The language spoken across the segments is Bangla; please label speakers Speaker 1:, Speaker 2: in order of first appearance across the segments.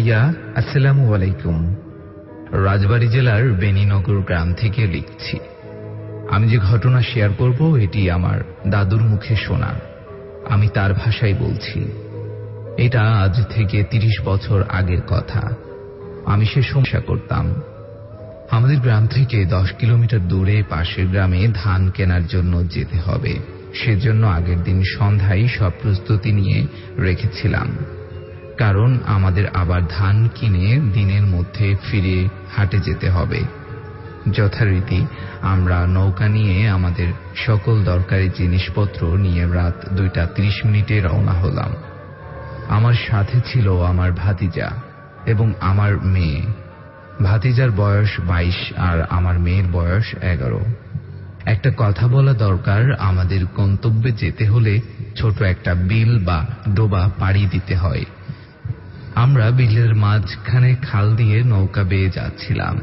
Speaker 1: ভাইয়া, আসসালামু আলাইকুম। রাজবাড়ী জেলার বেনীনগর গ্রাম থেকে লিখছি। আমি যে ঘটনা শেয়ার করব, এটি আমার দাদুর মুখে শোনা। আমি তার ভাষায় বলছি, এটা আজ থেকে তিরিশ বছর আগের কথা। আমি সে সমস্যা করতাম। আমাদের গ্রাম থেকে দশ কিলোমিটার দূরে পাশের গ্রামে ধান কেনার জন্য যেতে হবে। সেজন্য আগের দিন সন্ধ্যায় সব প্রস্তুতি নিয়ে রেখেছিলাম। কারণ আমাদের আবার ধান কিনে দিনের মধ্যে ফিরে হাটে যেতে হবে। যথারীতি আমরা নৌকা নিয়ে আমাদের সকল দরকারি জিনিসপত্র নিয়ে রাত দুইটা ত্রিশ মিনিটে রওনা হলাম। আমার সাথে ছিল আমার ভাতিজা এবং আমার মেয়ে। ভাতিজার বয়স বাইশ আর আমার মেয়ের বয়স এগারো। একটা কথা বলা দরকার, আমাদের গন্তব্যে যেতে হলে ছোট একটা বিল বা ডোবা পাড়ি দিতে হয়। আমরা বিলের মাঝখানে খাল দিয়ে নৌকা বেয়ে যাচ্ছিলাম।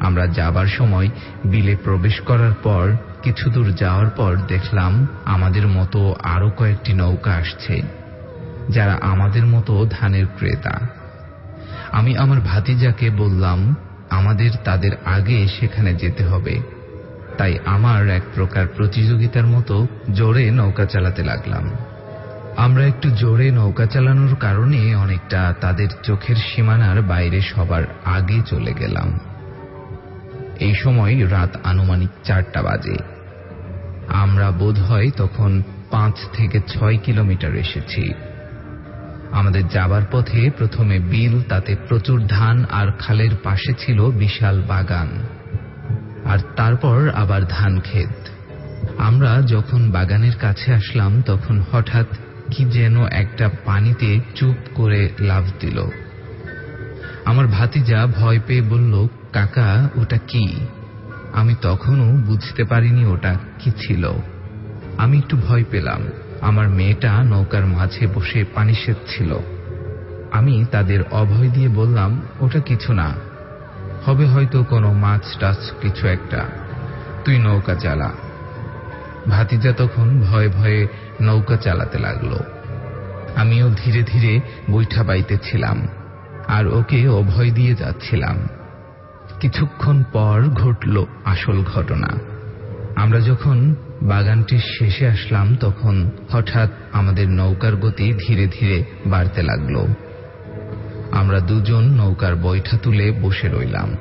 Speaker 1: আমরা যাবার সময় বিলে প্রবেশ করার পর, কিছু দূর যাওয়ার পর দেখলাম আমাদের মতো আরও কয়েকটি নৌকা আসছে, যারা আমাদের মতো ধানের ক্রেতা। আমি আমার ভাতিজাকে বললাম, আমাদের তাদের আগে সেখানে যেতে হবে। তাই আমার এক প্রকার প্রতিযোগিতার মতো জোরে নৌকা চালাতে লাগলাম। আমরা একটু জোরে নৌকা চালানোর কারণে অনেকটা তাদের চোখের সীমানার বাইরে সবার আগে চলে গেলাম। এই সময় রাত আনুমানিক চারটা বাজে। আমরা বোধ হয় তখন পাঁচ থেকে ছয় কিলোমিটার এসেছি। আমাদের যাবার পথে প্রথমে বিল, তাতে প্রচুর ধান আর খালের পাশে ছিল বিশাল বাগান। আর তারপর আবার ধান ক্ষেত। আমরা যখন বাগানের কাছে আসলাম, তখন হঠাৎ কি যেন একটা পানিতে চুপ করে লাভ দিল। আমার ভাতিজা ভয় পেয়ে বলল, কাকা, ওটা কি? আমি তখনও বুঝতে পারিনি ওটা কি ছিল। আমি একটু ভয় পেলাম। আমার মেয়েটা নৌকার মাঝে বসে পানি সেচ্ছিল আমি তাদের অভয় দিয়ে বললাম, ওটা কিছু না। হবে হয়তো কোনো মাছ টাছ কিছু একটা। তুই নৌকা চালা। ভাতিজা তখন ভয়ে ভয়ে নৌকা চালাতে লাগল। আমিও ধীরে ধীরে বৈঠা বাইতেছিলাম আর ওকে অভয় দিয়ে যাচ্ছিলাম। কিছুক্ষণ পর ঘটল আসল ঘটনা। আমরা যখন বাগানটির শেষে আসলাম, তখন হঠাৎ আমাদের নৌকার গতি ধীরে ধীরে বাড়তে লাগল। আমরা দুজন নৌকার বৈঠা তুলে বসে রইলাম।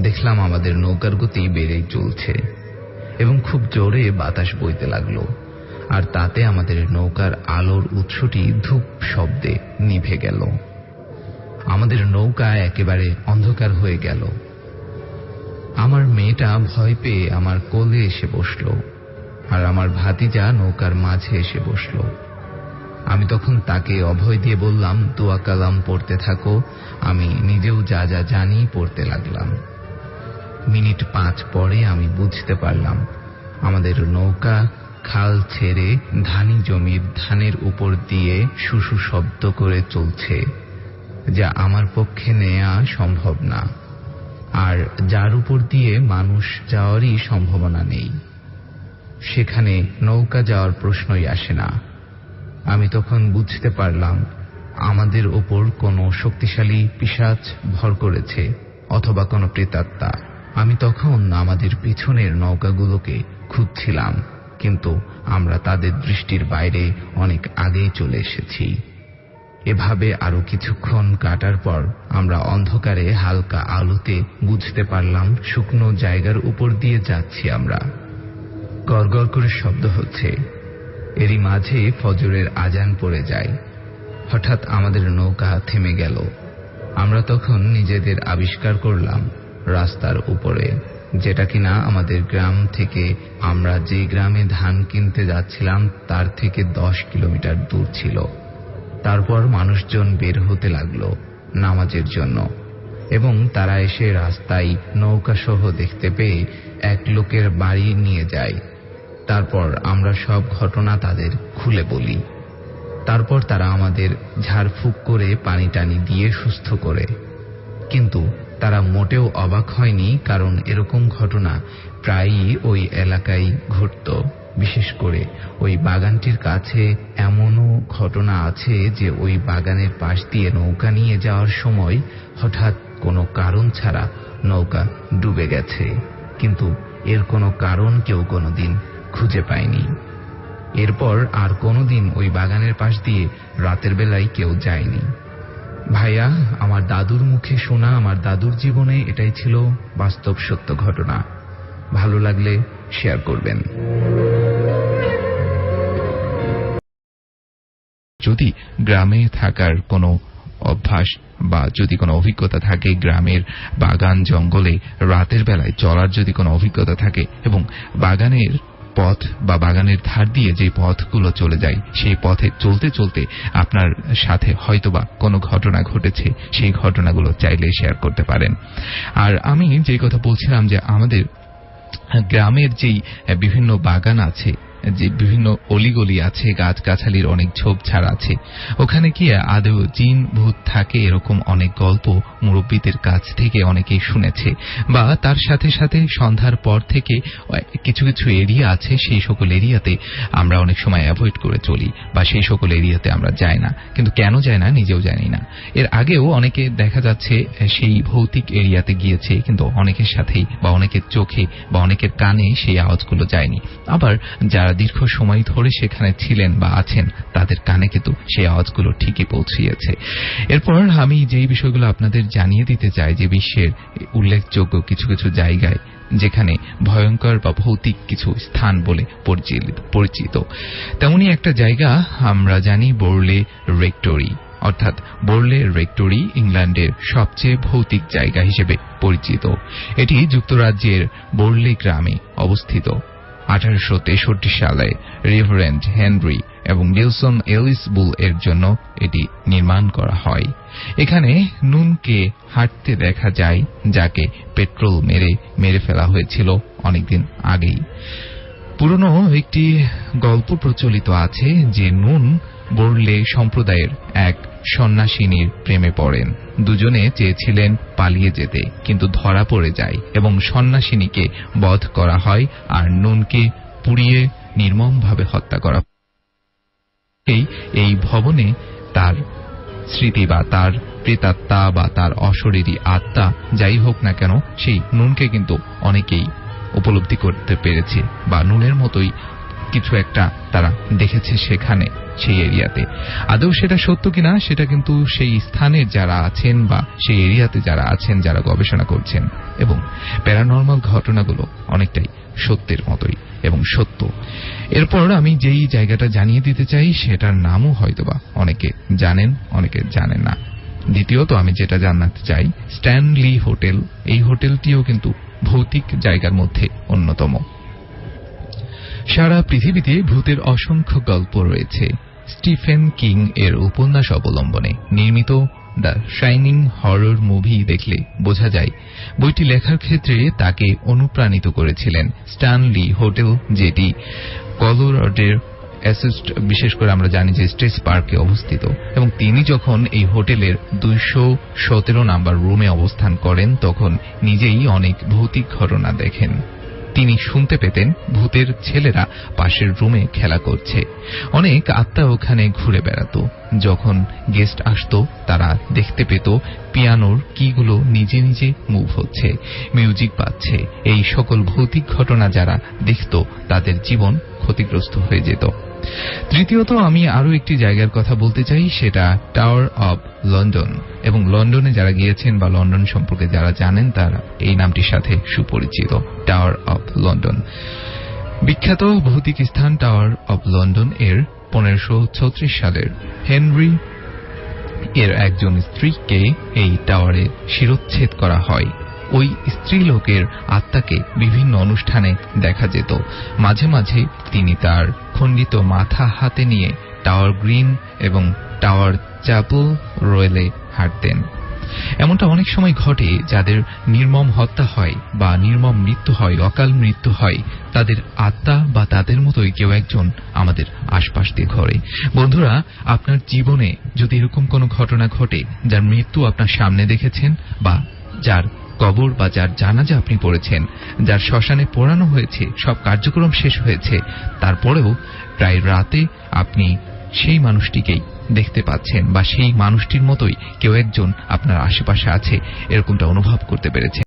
Speaker 1: দেখলাম আমাদের নৌকার গতি বেড়েই চলছে। এবং খুব জোরে বাতাস বইতে লাগল। আর তাতে আমাদের নৌকার আলোর উৎসটি ধূপ শব্দে নিভে গেল। আমাদের নৌকা একেবারে অন্ধকার হয়ে গেল। আমার মেয়েটা ভয় পেয়ে আমার কোলে এসে বসল আর আমার ভাতিজা নৌকার মাঝে এসে বসল। আমি তখন তাকে অভয় দিয়ে বললাম, দোয়া কালাম পড়তে থাকো, আমি নিজেও যা যা জানি পড়তে লাগলাম। মিনিট পাঁচ পরে আমি বুঝতে পারলাম, আমাদের নৌকা খাল ছেড়ে ধানি জমির ধানের উপর দিয়ে শুশু শব্দ করে চলছে, যা আমার পক্ষে নেয়া সম্ভব না। আর যার উপর দিয়ে মানুষ যাওয়ারই সম্ভাবনা নেই। সেখানে নৌকা যাওয়ার প্রশ্নই আসে না। আমি তখন বুঝতে পারলাম, আমাদের ওপর কোনো শক্তিশালী পিসাচ ভর করেছে, অথবা কোনো প্রেতাত্মা। আমি তখন আমাদের পিছনের নৌকাগুলোকে খুঁজছিলাম, কিন্তু আমরা তাদের দৃষ্টির বাইরে অনেক আগেই চলে এসেছি। এভাবে আরও কিছুক্ষণ কাটার পর আমরা অন্ধকারে হালকা আলোতে বুঝতে পারলাম, শুকনো জায়গার উপর দিয়ে যাচ্ছি আমরা। গড়গড় করে শব্দ হচ্ছে। এরই মাঝে ফজরের আজান পড়ে যায়। হঠাৎ আমাদের নৌকা থেমে গেল। আমরা তখন নিজেদের আবিষ্কার করলাম রাস্তার উপরে। যেটা কিনা আমাদের গ্রাম থেকে আমরা যে গ্রামে ধান কিনতে যাচ্ছিলাম, তার থেকে দশ কিলোমিটার দূর ছিল। তারপর মানুষজন বের হতে লাগল নামাজের জন্য। এবং তারা এসে রাস্তায় নৌকা সহ দেখতে পেয়ে এক লোকের বাড়ি নিয়ে যায়। তারপর আমরা সব ঘটনা তাদের খুলে বলি। তারপর তারা আমাদের ঝাড়ফুঁক করে পানি টানি দিয়ে সুস্থ করে। কিন্তু তারা মোটেও অবাক হয়নি, কারণ এরকম ঘটনা প্রায়ই ওই এলাকায় ঘটত।
Speaker 2: বিশেষ করে ওই বাগানটির কাছে এমনও ঘটনা আছে যে ওই বাগানের পাশ দিয়ে নৌকা নিয়ে যাওয়ার সময় হঠাৎ কোনো কারণ ছাড়া নৌকা ডুবে গেছে। কিন্তু এর কোনো কারণ কেউ কোনোদিন খুঁজে পায়নি। এরপর আর কোনোদিন ওই বাগানের পাশ দিয়ে রাতের বেলায় কেউ যায়নি। ভাইয়া, আমার দাদুর মুখে শোনা, আমার দাদুর জীবনে এটাই ছিল বাস্তব সত্য ঘটনা। ভালো লাগলে শেয়ার করবেন।
Speaker 1: যদি গ্রামে থাকার কোনো অভ্যাস বা যদি কোনো অভিজ্ঞতা থাকে গ্রামের বাগান জঙ্গলে রাতের বেলায় চলার যদি কোনো অভিজ্ঞতা থাকে এবং বাগানের পথ বা বাগানের ধার দিয়ে যে পথগুলো চলে যায়, সেই পথে চলতে চলতে আপনার সাথে হয়তোবা কোনো ঘটনা ঘটেছে, সেই ঘটনাগুলো চাইলে শেয়ার করতে পারেন। আর আমি যে কথা বলছিলাম যে আমাদের গ্রামের যেই বিভিন্ন বাগান আছে যে বিভিন্ন অলিগলি আছে, গাছগাছালির অনেক ঝোপঝাড় আছে। ওখানে কি আদৌ জিন, ভূত থাকে এরকম অনেক গল্প মুরব্বীদের কাছ থেকে অনেকেই শুনেছে। বা তার সাথে সাথে সন্ধ্যার পর থেকে কিছু কিছু এরিয়া আছে, সেই সকল এরিয়াতে আমরা অনেক সময় অ্যাভয়েড করে চলি, বা সেই সকল এরিয়াতে আমরা যাই না। কিন্তু কেন যায় না, নিজেও জানি না। এর আগেও অনেকে দেখা যাচ্ছে সেই ভৌতিক এরিয়াতে গিয়েছে, কিন্তু অনেকের সাথেই বা অনেকের চোখে বা অনেকের কানে সেই আওয়াজগুলো যায়নি। আবার যারা দীর্ঘ সময় ধরে সেখানে ছিলেন বা আছেন, তাদের কানে কিন্তু সেই আওয়াজগুলো ঠিকই পৌঁছিয়েছে। এরপর আমি যেই বিষয়গুলো আপনাদের জানিয়ে দিতে চাই, যে বিশ্বের উল্লেখযোগ্য কিছু কিছু জায়গায় যেখানে ভয়ঙ্কর বা ভৌতিক কিছু স্থান বলে পরিচিত, তেমনি একটা জায়গা আমরা জানি বোরলে রেক্টরি, অর্থাৎ বোরলে রেক্টরি ইংল্যান্ডের সবচেয়ে ভৌতিক জায়গা হিসেবে পরিচিত। এটি যুক্তরাজ্যের বোরলে গ্রামে অবস্থিত। আঠারোশো তেষট্টি সালে রিভারেন্ড হেনরি এবং নিলসন এলিস বুল এর জন্য এটি নির্মাণ করা হয়। এখানে নুনকে হাঁটতে দেখা যায়, যাকে পেট্রোল মেরে মেরে ফেলা হয়েছিল অনেকদিন আগেই। পুরনো একটি গল্প প্রচলিত আছে যে নুন বর্লে সম্প্রদায়ের এক সন্ন্যাসিনীর প্রেমে পড়েন। দুজনে চেয়েছিলেন পালিয়ে যেতে, কিন্তু ধরা পড়ে যায় এবং সন্ন্যাসিনীকে বধ করা হয় আর নুনকে পুড়িয়ে নির্মমভাবে হত্যা করা এই এই ভবনে তার স্মৃতি বা তার প্রেতাত্মা বা তার অশরীরী আত্মা যাই হোক না কেন, সেই নুনকে কিন্তু অনেকেই উপলব্ধি করতে পেরেছে বা নুনের মতোই কিছু একটা তারা দেখেছে সেখানে, সেই এরিয়াতে। আদৌ সেটা সত্য কিনা, সেটা কিন্তু সেই স্থানে যারা আছেন বা সেই এরিয়াতে যারা আছেন, যারা গবেষণা করছেন, এবং প্যারানর্মাল ঘটনাগুলো অনেকটাই সত্যের মতোই এবং সত্য। এরপর আমি যেই জায়গাটা জানিয়ে দিতে চাই, সেটার নামও হয়তোবা অনেকে জানেন অনেকে জানেন না। দ্বিতীয়ত আমি যেটা জানাতে চাই, স্ট্যানলি হোটেল। এই হোটেলটিও কিন্তু ভৌতিক জায়গার মধ্যে অন্যতম। সারা পৃথিবীতে ভূতের অসংখ্য গল্প রয়েছে। স্টিফেন কিং এর উপন্যাস অবলম্বনে নির্মিত দ্য শাইনিং হরর মুভি দেখলে বোঝা যায়, বইটি লেখার ক্ষেত্রে তাকে অনুপ্রাণিত করেছিলেন স্ট্যানলি হোটেল, যেটি কলোরাডের অ্যাসিস্ট, বিশেষ করে আমরা জানি যে স্টেজ পার্কে অবস্থিত। এবং তিনি যখন এই হোটেলের দুইশো সতেরো নাম্বার রুমে অবস্থান করেন, তখন নিজেই অনেক ভৌতিক ঘটনা দেখেন। তিনি শুনতে পেতেন ভূতের ছেলেরা পাশের রুমে খেলা করছে। অনেক আত্মা ওখানে ঘুরে বেড়াত। যখন গেস্ট আসত, তারা দেখতে পেত পিয়ানোর কিগুলো নিজে নিজে মুভ হচ্ছে, মিউজিক পাচ্ছে এই সকল ভৌতিক ঘটনা যারা দেখত, তাদের জীবন ক্ষতিগ্রস্ত হয়ে যেত। তৃতীয়ত, আমি আরও একটি জায়গার কথা বলতে চাই, সেটা টাওয়ার অব লন্ডন এবং লন্ডনে যারা গিয়েছেন বা লন্ডন সম্পর্কে যারা জানেন, তারা এই নামটির সাথে সুপরিচিত টাওয়ার অব লন্ডন বিখ্যাত ভৌতিক স্থান টাওয়ার অব লন্ডন এর পনেরোশো সালের হেনরি এর একজন স্ত্রীকে এই টাওয়ারে শিরোচ্ছেদ করা হয়। ওই স্ত্রীলোকের আত্মাকে বিভিন্ন অনুষ্ঠানে দেখা যেত। মাঝে মাঝে তিনি তার খণ্ডিত মাথা হাতে নিয়ে টাওয়ার গ্রিন এবং টাওয়ার চ্যাপল রয়েলে হাঁটতেন। এমনটা অনেক সময় ঘটে যাদের নির্মম হত্যা হয় বা নির্মম মৃত্যু হয়, অকাল মৃত্যু হয়, তাদের আত্মা বা তাদের মতোই কেউ একজন আমাদের আশপাশ দিয়ে ঘরে। বন্ধুরা, আপনার জীবনে যদি এরকম কোনো ঘটনা ঘটে, যার মৃত্যু আপনার সামনে দেখেছেন বা যার কবর বা যার জানাজা আপনি পড়েছেন, যার শ্মশানে পড়ানো হয়েছে, সব কার্যক্রম শেষ হয়েছে, তারপরেও প্রায় রাতে আপনি সেই মানুষটিকেই দেখতে পাচ্ছেন বা সেই মানুষটির মতোই কেউ একজন আপনার আশেপাশে আছে, এরকমটা অনুভব করতে পেরেছেন